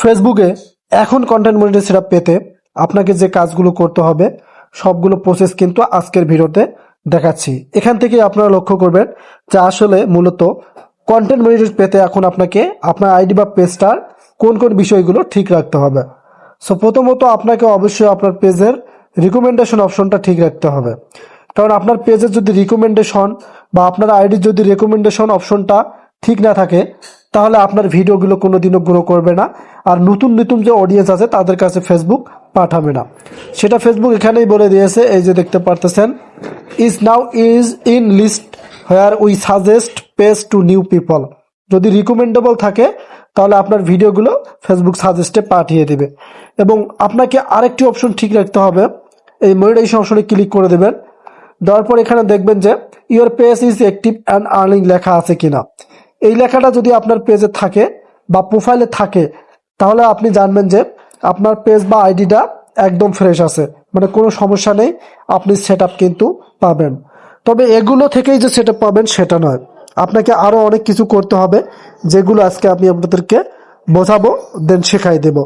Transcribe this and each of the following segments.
ফেসবুকে এখন content monitor setup পেতে আপনাকে যে কাজগুলো করতে হবে, সবগুলো প্রসেস কিন্তু আজকের ভিডিওতে দেখাচ্ছি। এখান থেকে আপনারা লক্ষ্য করবেন যে আসলে মূলত কন্টেন্ট মনিটর পেতে এখন আপনাকে আপনার আইডি বা পেজটার কোন কোন বিষয়গুলো ঠিক রাখতে হবে। সো প্রথমত আপনাকে অবশ্যই আপনার পেজের রিকমেন্ডেশন অপশনটা ঠিক রাখতে হবে। কারণ আপনার পেজের যদি রিকমেন্ডেশন বা আপনার আইডির যদি রেকমেন্ডেশন অপশনটা ঠিক না থাকে, তাহলে আপনার ভিডিওগুলো কোনোদিনও গ্রো করবে না। আর নতুন নতুন যে অডিয়েন্স আছে, তাদের কাছে ফেসবুক পাঠাবে না। সেটা ফেসবুক এখানেই বলে দিয়েছে, এই যে দেখতে পারতেছেন is now is in list where we suggest page to new people যদি রিকমেন্ডেবল থাকে, তাহলে আপনার ভিডিওগুলো ফেসবুক সাজেস্টে পাঠিয়ে দেবে। এবং আপনাকে আরেকটি অপশন ঠিক রাখতে হবে, এই মনিটাইজেশন অপশনে ক্লিক করে দেবেন। দেওয়ার পর এখানে দেখবেন যে your page is active and earning লেখা আছে কিনা। এই লেখাটা যদি আপনার পেজে থাকে বা প্রোফাইলে থাকে, তাহলে আপনি জানবেন যে আপনার পেজ বা আইডিটা একদম ফ্রেশ আছে। মানে কোনো সমস্যা নেই, আপনি সেট কিন্তু পাবেন। তবে এগুলো থেকেই যে সেট পাবেন সেটা নয়। আপনাকে আরও অনেক কিছু করতে হবে, যেগুলো আজকে আমি আপনাদেরকে বোঝাবো দেন শেখাই দেব।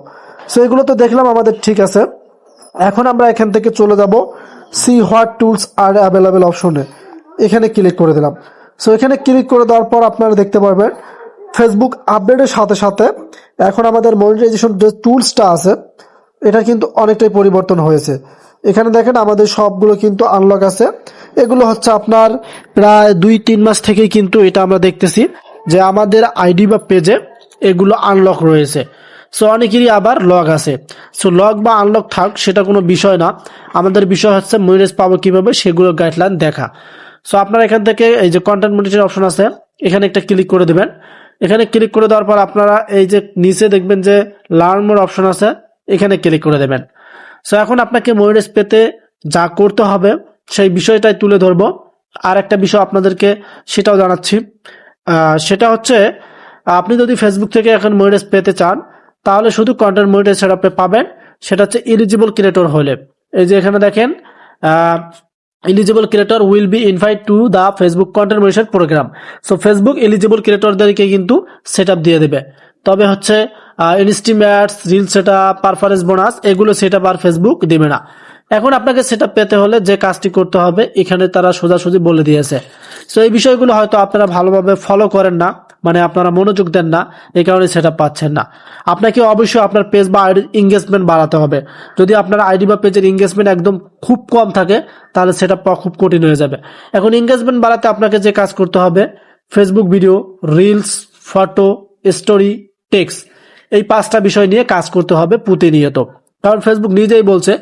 সো এগুলো তো দেখলাম, আমাদের ঠিক আছে। এখন আমরা এখান থেকে চলে যাব see what tools are available অপশনে এখানে ক্লিক করে দিলাম। সো এখানে ক্লিক করে দেওয়ার পর আপনারা দেখতে পারবেন ফেসবুক আপডেটের সাথে সাথে এখন আমাদের মনিটাইজেশন যে টুলসটা আছে, এটা কিন্তু অনেকটাই পরিবর্তন হয়েছে। এখানে দেখেন আমাদের সবগুলো কিন্তু আনলক আছে। এগুলো হচ্ছে আপনার প্রায় দুই তিন মাস থেকেই কিন্তু এটা আমরা দেখতেছি যে আমাদের আইডি বা পেজে এগুলো আনলক রয়েছে। সো অনেকেরই আবার লগ আছে। সো লগ বা আনলক থাক, সেটা কোনো বিষয় না। আমাদের বিষয় হচ্ছে মনিটাইজ পাবো কীভাবে, সেগুলো গাইডলাইন দেখা। সো আপনারা এখান থেকে এই যে কন্টেন্ট মনিটর অপশন আছে, এখানে একটা ক্লিক করে দেবেন। এখানে ক্লিক করে দেওয়ার পর আপনারা এই যে নিচে দেখবেন যে লার্ন মোর অপশন আছে, এখানে ক্লিক করে দেবেন। সো এখন আপনাকে মনিটাইজ পেতে যা করতে হবে, সেই বিষয়টাই তুলে ধরবো। আর একটা বিষয় আপনাদেরকে সেটাও জানাচ্ছি। সেটা হচ্ছে, আপনি যদি ফেসবুক থেকে এখন মনিটাইজ পেতে চান, তাহলে শুধু কন্টেন্ট মনিটাইজ সেট পাবেন, সেটা হচ্ছে এলিজিবল ক্রিয়েটর হলে। এই যে এখানে দেখেন eligible creator will be invite to the Facebook content monetization program so Facebook eligible ক্রিয়েটরদেরকে কিন্তু সেট দিয়ে দেবে। তবে হচ্ছে in stream ads reel set up performance bonus এগুলো সেট আর ফেসবুক দেবে না। এখন আপনাকে সেটা পেতে হলে যে কাজটি করতে হবে, এখানে তারা সোজাসুজি বলে দিয়েছে। সো এই বিষয়গুলো হয়তো আপনারা ভালোভাবে ফলো করেন না মানে আপনারা মনোযোগ দেন না এই কারণে সেটা পাচ্ছেন না। আপনাকে অবশ্যই আপনার পেজ বা আইডির এঙ্গেজমেন্ট বাড়াতে হবে। যদি আপনার আইডি বা পেজের এঙ্গেজমেন্ট একদম খুব কম থাকে, তাহলে সেটা খুব কঠিন হয়ে যাবে। এখন এঙ্গেজমেন্ট বাড়াতে আপনাকে যে কাজ করতে হবে Facebook video reels photo story text এই পাঁচটা বিষয় নিয়ে কাজ করতে হবে প্রতিনিয়ত। কারণ ফেসবুক নিজেই বলছে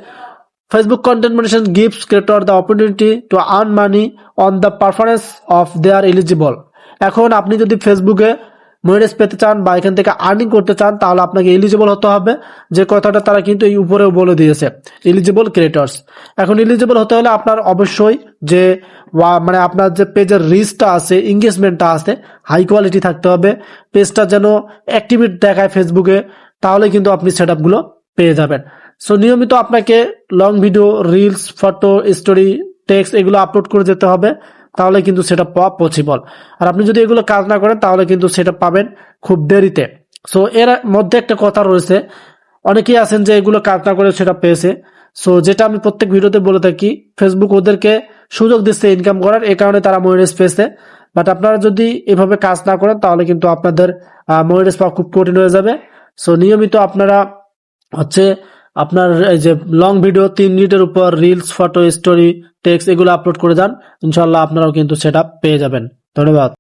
Facebook content monetization gives creator the opportunity to earn money on the performance of their eligible. এখন আপনি যদি ফেসবুকে মনিটাইজ পেতে চান বা এখান থেকে আর্নিং করতে চান, তাহলে আপনাকে এলিজিবল হতে হবে। যে কথাটা তারা কিন্তু এই উপরেও বলে দিয়েছে এলিজিবল ক্রিয়েটর্স এখন এলিজিবল হতে হলে আপনার অবশ্যই যে মানে আপনার যে পেজের রিচটা আছে এঙ্গেজমেন্টটা আছে হাই কোয়ালিটি থাকতে হবে। পেজটা যেন অ্যাক্টিভিট দেখায় ফেসবুকে তাহলে কিন্তু আপনি সেট পেয়ে যাবেন। সো নিয়মিত আপনাকে long video reels photo story text এগুলো আপলোড করে যেতে হবে, তাহলে কিন্তু সেটা পাওয়া পসিবল আর আপনি যদি এগুলো কাজ না করেন, তাহলে কিন্তু সেটা পাবেন খুব দেরিতে। সো এর মধ্যে একটা কথা রয়েছে, অনেকেই আছেন যে এগুলো কাজ না করে সেটা পেয়েছে। সো যেটা আমি প্রত্যেক ভিডিওতে বলে থাকি ফেসবুক ওদেরকে সুযোগ দিচ্ছে ইনকাম করার, এ কারণে তারা মনিটাইজ পেয়েছে। বাট আপনারা যদি এভাবে কাজ না করেন, তাহলে কিন্তু আপনাদের মনিটাইজ পাওয়া খুব কঠিন হয়ে যাবে। সো নিয়মিত আপনারা হচ্ছে আপনার, এই যে লং ভিডিও তিন মিনিটের উপর রিলস ফটো স্টোরি টেক্সট এগুলো আপলোড করে যান। ইনশাল্লাহ আপনারাও কিন্তু সেটা পেয়ে যাবেন। ধন্যবাদ।